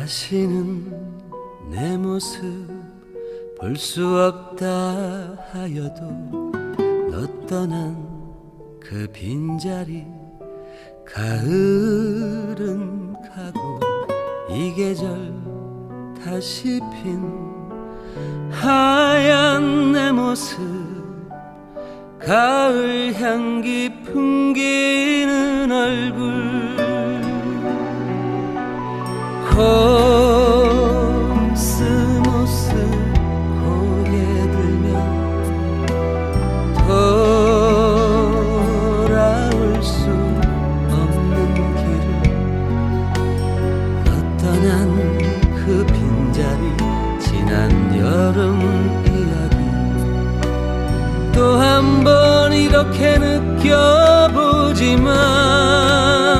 다시는 내 모습 볼 수 없다 하여도 너 떠난 그 빈자리 가을은 가고 이 계절 다시 핀 하얀 내 모습 가을 향기 풍기는 얼굴 코스모스 고개 들며 돌아올 수 없는 길을 걷떠난 그 빈자리 지난 여름 이야기. 또 한 번 이렇게 느껴